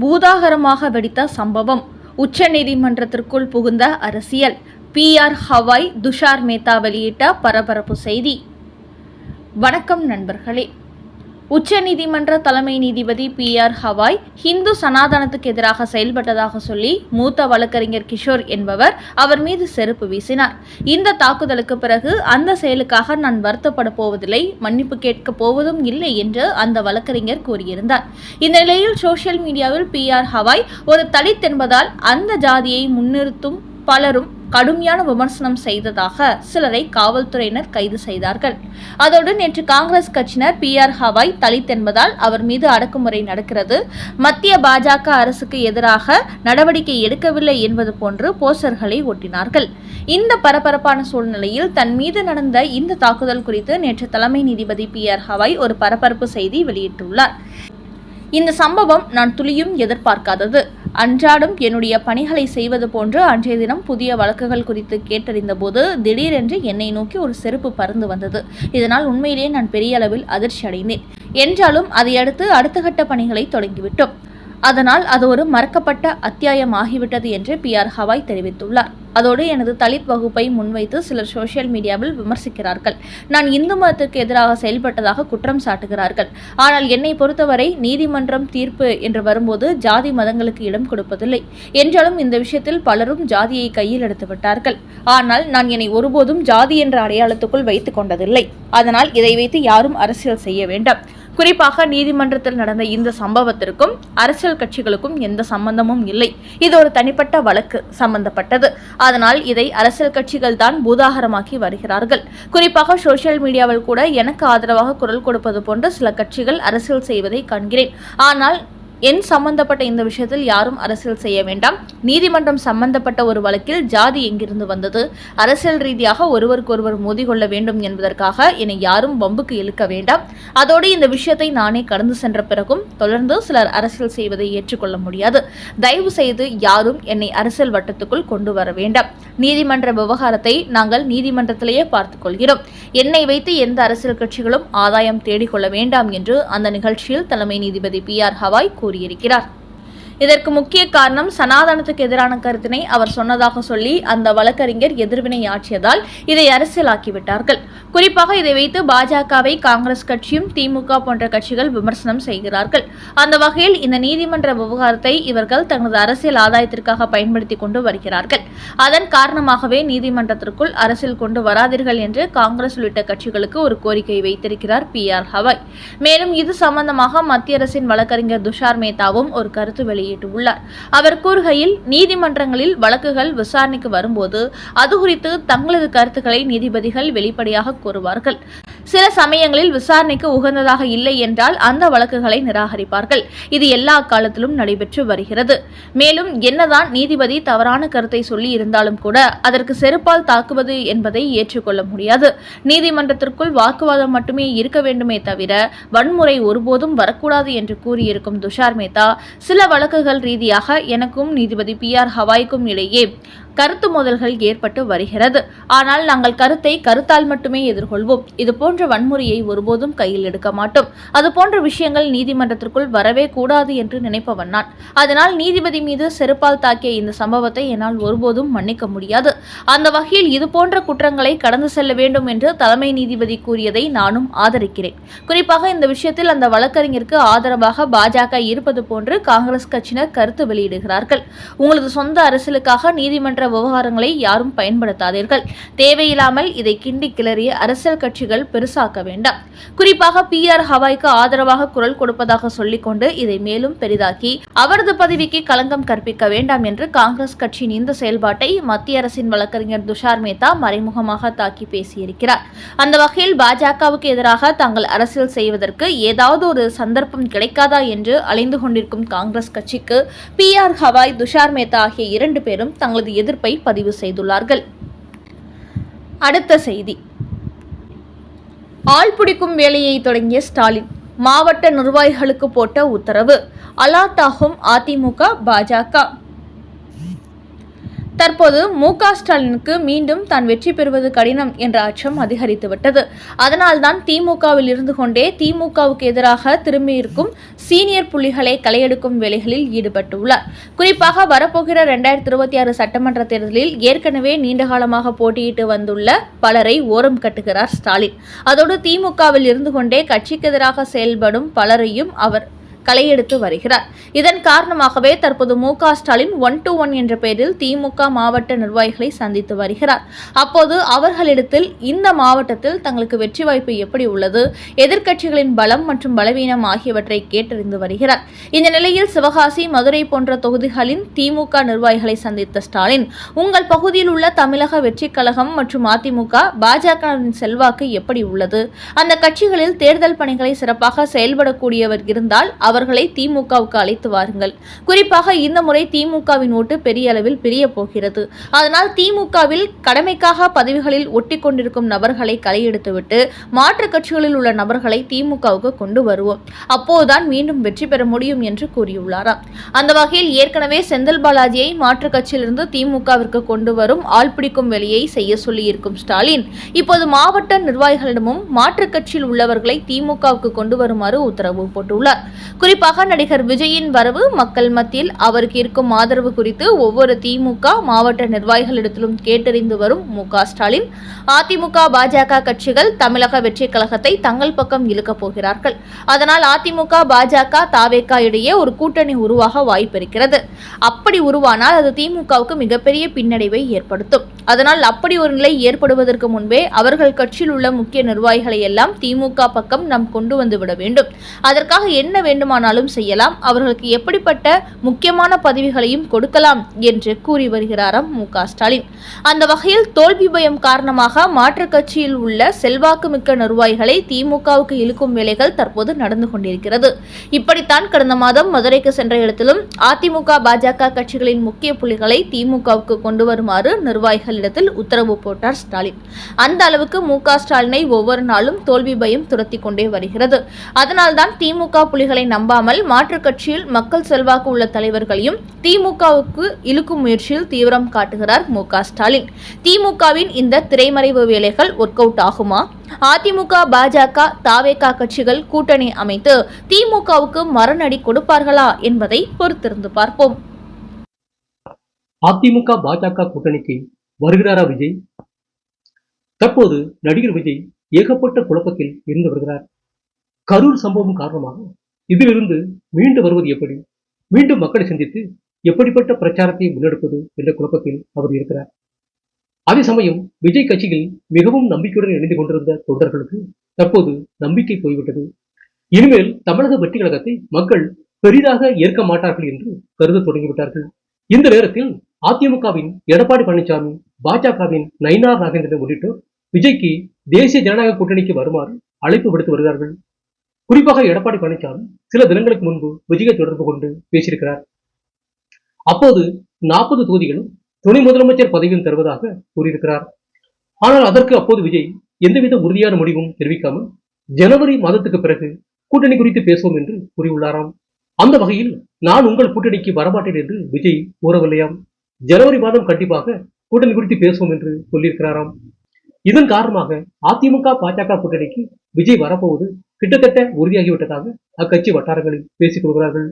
பூதாகரமாக வெடித்த சம்பவம். உச்சநீதிமன்றத்திற்குள் புகுந்த அரசியல். பிஆர் ஹவாய் துஷார் மேத்தா வெளியிட்ட பரபரப்பு செய்தி. வணக்கம் நண்பர்களே. உச்சநீதிமன்ற தலைமை நீதிபதி பி ஆர் ஹவாய் ஹிந்து சனாதனத்துக்கு எதிராக செயல்பட்டதாக சொல்லி மூத்த வழக்கறிஞர் கிஷோர் என்பவர் அவர் மீது செருப்பு வீசினார். இந்த தாக்குதலுக்கு பிறகு அந்த செயலுக்காக நான் வருத்தப்பட போவதில்லை மன்னிப்பு கேட்கப் போவதும் இல்லை என்று அந்த வழக்கறிஞர் கூறியிருந்தார். இந்த நிலையில் சோசியல் மீடியாவில் பி ஆர் ஹவாய் ஒரு தலித் என்பதால் அந்த ஜாதியை முன்னிறுத்தும் பலரும் கடுமையான விமர்சனம் செய்ததாக சிலரை காவல்துறையினர் கைது செய்தார்கள். அதோடு நேற்று காங்கிரஸ் கட்சியினர் பி ஆர் ஹவாய் தலித் என்பதால் அவர் மீது அடக்குமுறை நடக்கிறது. மத்திய பாஜக அரசுக்கு எதிராக நடவடிக்கை எடுக்கவில்லை என்பது போன்று போஸ்டர்களை ஒட்டினார்கள். இந்த பரபரப்பான சூழ்நிலையில் தன் மீது நடந்த இந்த தாக்குதல் குறித்து நேற்று தலைமை நீதிபதி பி ஆர் ஹவாய் ஒரு பரபரப்பு செய்தி வெளியிட்டுள்ளார். இந்த சம்பவம் நான் துளியும் எதிர்பார்க்காதது. அன்றாடம் என்னுடைய பணிகளை செய்வது போன்று அன்றைய தினம் புதிய வழக்குகள் குறித்து கேட்டறிந்த போது திடீரென்று என்னை நோக்கி ஒரு செருப்பு பறந்து வந்தது. இதனால் உண்மையிலேயே நான் பெரிய அளவில் அதிர்ச்சி அடைந்தேன் என்றாலும் அதையடுத்து அடுத்த கட்ட பணிகளை தொடங்கிவிட்டோம். அதனால் அது ஒரு மறக்கப்பட்ட அத்தியாயம் ஆகிவிட்டது என்று பி ஆர் ஹவாய் தெரிவித்துள்ளார். அதோடு எனது தலித் வகுப்பை முன்வைத்து சிலர் சோசியல் மீடியாவில் விமர்சிக்கிறார்கள். நான் இந்து மதத்திற்கு எதிராக செயல்பட்டதாக குற்றம் சாட்டுகிறார்கள். ஆனால் என்னை பொறுத்தவரை நீதிமன்றம் தீர்ப்பு என்று வரும்போது ஜாதி மதங்களுக்கு இடம் கொடுப்பதில்லை. என்றாலும் இந்த விஷயத்தில் பலரும் ஜாதியை கையில் எடுத்து விட்டார்கள். ஆனால் நான் என்னை ஒருபோதும் ஜாதி என்ற அடையாளத்துக்குள் வைத்துக் கொண்டதில்லை. அதனால் இதை வைத்து யாரும் அரசியல் செய்ய வேண்டாம். குறிப்பாக நீதிமன்றத்தில் நடந்த இந்த சம்பவத்திற்கும் அரசியல் கட்சிகளுக்கும் எந்த சம்பந்தமும் இல்லை. இது ஒரு தனிப்பட்ட வழக்கு சம்பந்தப்பட்டது. அதனால் இதை அரசியல் கட்சிகள் தான் பூதாகரமாக்கி வருகிறார்கள். குறிப்பாக சோசியல் மீடியாவில் கூட எனக்கு ஆதரவாக குரல் கொடுப்பது போன்ற சில கட்சிகள் அரசியல் செய்வதை காண்கிறேன். ஆனால் என் சம்பந்தப்பட்ட இந்த விஷயத்தில் யாரும் அரசியல் செய்ய வேண்டாம். நீதிமன்றம் சம்பந்தப்பட்ட ஒரு வழக்கில் ஜாதி எங்கிருந்து வந்தது? அரசியல் ரீதியாக ஒருவருக்கொருவர் மோதிக்கொள்ள வேண்டும் என்பதற்காக என்னை யாரும் வம்புக்கு இழுக்க வேண்டாம். அதோடு இந்த விஷயத்தை நானே கடந்து சென்ற பிறகும் தொடர்ந்து சிலர் அரசியல் செய்வதை ஏற்றுக்கொள்ள முடியாது. தயவு செய்து யாரும் என்னை அரசியல் வட்டத்துக்குள் கொண்டு வர வேண்டாம். நீதிமன்ற விவகாரத்தை நாங்கள் நீதிமன்றத்திலேயே பார்த்துக் கொள்கிறோம். என்னை வைத்து எந்த அரசியல் கட்சிகளும் ஆதாயம் தேடிக்கொள்ள வேண்டாம் என்று அந்த நிகழ்ச்சியில் தலைமை நீதிபதி பி ஆர் ஹவாய் கூறியிருக்கிறார். இதற்கு முக்கிய காரணம் சனாதனத்துக்கு எதிரான கருத்தினை அவர் சொன்னதாக சொல்லி அந்த வழக்கறிஞர் எதிர்வினை ஆற்றியதால் இதை அரசியலாக்கிவிட்டார்கள். குறிப்பாக இதை வைத்து பாஜகவை காங்கிரஸ் கட்சியும் திமுக போன்ற கட்சிகள் விமர்சனம் செய்கிறார்கள். அந்த வகையில் இந்த நீதிமன்ற விவகாரத்தை இவர்கள் தங்களது அரசியல் ஆதாயத்திற்காக பயன்படுத்தி கொண்டு வருகிறார்கள். அதன் காரணமாகவே நீதிமன்றத்திற்குள் அரசியல் கொண்டு வராதீர்கள் என்று காங்கிரஸ் உள்ளிட்ட கட்சிகளுக்கு ஒரு கோரிக்கை வைத்திருக்கிறார் பி ஆர் ஹவாய். மேலும் இது சம்பந்தமாக மத்திய அரசின் வழக்கறிஞர் துஷார் மேத்தாவும் ஒரு கருத்து வெளியிட்டுள்ளார். அவர் கூறுகையில் நீதிமன்றங்களில் வழக்குகள் விசாரணைக்கு வரும்போது அது குறித்து தங்களது கருத்துக்களை நீதிபதிகள் வெளிப்படையாக கூறுவார்கள். சில சமயங்களில் விசாரணைக்கு உகந்ததாக இல்லை என்றால் அந்த வழக்குகளை நிராகரிப்பார்கள். இது எல்லா காலத்திலும் நடைபெற்று வருகிறது. மேலும் என்னதான் நீதிபதி தவறான கருத்தை சொல்லி இருந்தாலும் கூட அதற்கு செருப்பால் தாக்குவது என்பதை ஏற்றுக்கொள்ள முடியாது. நீதிமன்றத்திற்குள் வாக்குவாதம் மட்டுமே இருக்க வேண்டுமே தவிர வன்முறை ஒருபோதும் வரக்கூடாது என்று கூறியிருக்கும் துஷார் மேத்தா சில வழக்கு வழக்குகள் ரீதியாக எனக்கும் நீதிபதி பி ஆர் ஹவாய்க்கும் இடையே கருத்து மோதல்கள் ஏற்பட்டு வருகிறது. ஆனால் நாங்கள் கருத்தை கருத்தால் மட்டுமே எதிர்கொள்வோம். இது போன்ற வன்முறையை ஒருபோதும் கையில் எடுக்க மாட்டோம். அது போன்ற விஷயங்கள் நீதிமன்றத்திற்குள் வரவே கூடாது என்று நினைப்பவன் நான். அதனால் நீதிபதி மீது செருப்பால் தாக்கிய இந்த சம்பவத்தை என்னால் ஒருபோதும் மன்னிக்க முடியாது. அந்த வகையில் இது போன்ற குற்றங்களை கடந்து செல்ல வேண்டும் என்று தலைமை நீதிபதி கூறியதை நானும் ஆதரிக்கிறேன். குறிப்பாக இந்த விஷயத்தில் அந்த வழக்கறிஞருக்கு ஆதரவாக பாஜக இருப்பது போன்று காங்கிரஸ் கட்சியினர் கருத்து வெளியிடுகிறார்கள். உங்களது சொந்த அரசியலுக்காக நீதிமன்ற விவகாரங்களை யாரும் பயன்படுத்தாதீர்கள். தேவையில்லாமல் இதை கிண்டி கிளறிய அரசியல் கட்சிகள் பெருசாக்க வேண்டாம். குறிப்பாக பி ஆர் ஹவாய்க்கு ஆதரவாக குரல் கொடுப்பதாக சொல்லிக்கொண்டு இதை மேலும் பெரிதாக்கி அவரது பதவிக்கு களங்கம் கற்பிக்க வேண்டாம் என்று காங்கிரஸ் கட்சியின் இந்த செயல்பாட்டை மத்திய அரசின் வழக்கறிஞர் துஷார் மேத்தா மறைமுகமாக தாக்கி பேசியிருக்கிறார். அந்த வகையில் பாஜகவுக்கு எதிராக தாங்கள் அரசியல் செய்வதற்கு ஏதாவது ஒரு சந்தர்ப்பம் கிடைக்காதா என்று அலைந்து கொண்டிருக்கும் காங்கிரஸ் கட்சிக்கு பி ஆர் ஹவாய் துஷார் மேத்தா ஆகிய இரண்டு பேரும் தங்களது எதிர்ப்பை பதிவு செய்துள்ளார்கள். அடுத்த செய்தி. ஆள் பிடிக்கும் வேலையை தொடங்கிய ஸ்டாலின் மாவட்ட நிர்வாகிகளுக்கு போட்ட உத்தரவு அலாட்டாகும் அதிமுக பாஜக. தற்போது மு க ஸ்டாலினுக்கு மீண்டும் தான் வெற்றி பெறுவது கடினம் என்ற அச்சம் அதிகரித்துவிட்டது. அதனால்தான் திமுகவில் இருந்து கொண்டே திமுகவுக்கு எதிராக திரும்பியிருக்கும் சீனியர் புள்ளிகளை களையெடுக்கும் வேலைகளில் ஈடுபட்டுள்ளார். குறிப்பாக வரப்போகிற இரண்டாயிரத்தி இருபத்தி ஆறு சட்டமன்ற தேர்தலில் ஏற்கனவே நீண்டகாலமாக போட்டியிட்டு வந்துள்ள பலரை ஓரம் கட்டுகிறார் ஸ்டாலின். அதோடு திமுகவில் இருந்து கொண்டே கட்சிக்கு எதிராக செயல்படும் பலரையும் அவர் களையெடுத்து வருகிறார். இதன் காரணமாகவே தற்போது மு க ஸ்டாலின் ஒன் டு ஒன் என்ற பெயரில் திமுக மாவட்ட நிர்வாகிகளை சந்தித்து வருகிறார். அப்போது அவர்களிடத்தில் இந்த மாவட்டத்தில் தங்களுக்கு வெற்றி வாய்ப்பு எப்படி உள்ளது எதிர்க்கட்சிகளின் பலம் மற்றும் பலவீனம் ஆகியவற்றை கேட்டறிந்து வருகிறார். இந்த நிலையில் சிவகாசி மதுரை போன்ற தொகுதிகளின் திமுக நிர்வாகிகளை சந்தித்த ஸ்டாலின் உங்கள் பகுதியில் உள்ள தமிழக வெற்றி கழகம் மற்றும் அதிமுக பாஜகவின் செல்வாக்கு எப்படி உள்ளது? அந்த கட்சிகளில் தேர்தல் பணிகளை சிறப்பாக செயல்படக்கூடியவர் இருந்தால் அவர் அவர்களை திமுகவுக்கு அழைத்து வாருங்கள். குறிப்பாக இந்த முறை திமுகவின் ஓட்டு பெரிய அளவில் பிரிய போகிறது. அதனால் திமுகவில் கடமைக்காக பதவிகளில் ஒட்டி கொண்டிருக்கும் நபர்களை கலையெடுத்துவிட்டு மாற்றுக் கட்சிகளில் உள்ள நபர்களை திமுகவுக்கு கொண்டு வருவோம். அப்போதுதான் மீண்டும் வெற்றி பெற முடியும் என்று கூறியுள்ளாராம் அந்த வகையில் ஏற்கனவே செந்தில் பாலாஜியை மாற்றுக் கட்சியிலிருந்து திமுகவிற்கு கொண்டு வரும் ஆள் பிடிக்கும் வேலையை செய்ய சொல்லியிருக்கும் ஸ்டாலின் இப்போது மாவட்ட நிர்வாகிகளிடமும் மாற்றுக் கட்சியில் உள்ளவர்களை திமுகவுக்கு கொண்டு வருமாறு உத்தரவு போட்டுள்ளார். குறிப்பாக நடிகர் விஜயின் வரவு மக்கள் மத்தியில் அவருக்கு இருக்கும் ஆதரவு குறித்து ஒவ்வொரு திமுக மாவட்ட நிர்வாகிகளிடத்திலும் கேட்டறிந்து வரும் மு ஸ்டாலின். அதிமுக பாஜக கட்சிகள் தமிழக வெற்றி கழகத்தை தங்கள் பக்கம் இழுக்கப் போகிறார்கள். அதனால் அதிமுக பாஜக தாவேகா இடையே ஒரு கூட்டணி உருவாக வாய்ப்பிருக்கிறது. அப்படி உருவானால் அது திமுகவுக்கு மிகப்பெரிய பின்னடைவை ஏற்படுத்தும். அதனால் அப்படி ஒரு நிலை ஏற்படுவதற்கு முன்பே அவர்கள் கட்சியில் உள்ள முக்கிய நிர்வாகிகளை எல்லாம் திமுக பக்கம் நாம் கொண்டு வந்து விட வேண்டும். அதற்காக என்ன வேண்டுமா வேண்டுமானாலும் செய்யலாம். அவர்களுக்கு எப்படிப்பட்ட முக்கியமான பதவிகளையும் கொடுக்கலாம் என்று கூறி வருகிறாராம் மு ஸ்டாலின். அந்த வகையில் தோல்வி பயம் காரணமாக மாற்றுக் கட்சியில் உள்ள செல்வாக்கு மிக்க நிர்வாகிகளை திமுகவுக்கு இழுக்கும் வேலைகள் தற்போது நடந்து கொண்டிருக்கிறது. இப்படித்தான் கடந்த மாதம் மதுரைக்கு சென்ற இடத்திலும் அதிமுக பாஜக கட்சிகளின் முக்கிய புள்ளிகளை திமுகவுக்கு கொண்டு வருமாறு நிர்வாகிகளிடத்தில் உத்தரவு போட்டார் ஸ்டாலின். அந்த அளவுக்கு மு ஸ்டாலினை ஒவ்வொரு நாளும் தோல்வி பயம் துரத்தி கொண்டே வருகிறது. அதனால்தான் திமுக புலிகளை நம்பாமல் மாற்றுக் கட்சியில் மக்கள் செல்வாக்கு உள்ள தலைவர்களையும் திமுகவுக்கு இழுக்கும் முயற்சியில் தீவிரம் காட்டுகிறார் மு ஸ்டாலின். திமுகவின் இந்த திரைமறைவு வேலைகள் ஒர்க் அவுட் ஆகுமா? அதிமுக பாஜக தாவேகா கட்சிகள் கூட்டணி அமைத்து திமுகவுக்கு மரணடி கொடுப்பார்களா என்பதை பொறுத்திருந்து பார்ப்போம். அதிமுக பாஜக கூட்டணிக்கு வருகிறாரா விஜய்? தற்போது நடிகர் விஜய் ஏகப்பட்ட குழப்பத்தில் இருந்து வருகிறார். கரூர் சம்பவம் காரணமாக இதிலிருந்து மீண்டு வருவது எப்படி? மீண்டும் மக்களை சந்தித்து எப்படிப்பட்ட பிரச்சாரத்தை முன்னெடுப்பது என்ற குழப்பத்தில் அவர் இருக்கிறார். அதே சமயம் விஜய் கட்சியில் மிகவும் நம்பிக்கையுடன் இணைந்து கொண்டிருந்த தொண்டர்களுக்கு தற்போது நம்பிக்கை போய்விட்டது. இனிமேல் தமிழக வெற்றி கழகத்தை மக்கள் பெரிதாக ஏற்க மாட்டார்கள் என்று கருத தொடங்கிவிட்டார்கள். இந்த நேரத்தில் அதிமுகவின் எடப்பாடி பழனிசாமி பாஜகவின் நயினார் நாகேந்திரன் உள்ளிட்டோர் விஜய்க்கு தேசிய ஜனநாயக கூட்டணிக்கு வருமாறு அழைப்பு விடுத்து வருகிறார்கள். குறிப்பாக எடப்பாடி பழனிசாமி சில தினங்களுக்கு முன்பு விஜயை தொடர்பு கொண்டு பேசியிருக்கிறார். அப்போது நாற்பது தொகுதிகளும் துணை முதலமைச்சர் பதவியும் தருவதாக கூறியிருக்கிறார். ஆனால் அதற்கு அப்போது விஜய் எந்தவித உறுதியான முடிவும் தெரிவிக்காமல் ஜனவரி மாதத்துக்கு பிறகு கூட்டணி குறித்து பேசுவோம் என்று கூறியுள்ளாராம். அந்த வகையில் நான் உங்கள் கூட்டணிக்கு வரமாட்டேன் என்று விஜய் கூறவில்லையாம். ஜனவரி மாதம் கண்டிப்பாக கூட்டணி குறித்து பேசுவோம் என்று சொல்லியிருக்கிறாராம். இதன் காரணமாக அதிமுக பாஜக கூட்டணிக்கு விஜய் வரப்போவது கிட்டத்தட்ட உறுதியாகிவிட்டதாக அக்கட்சி வட்டாரங்களில் பேசிக் கொள்கிறார்கள்.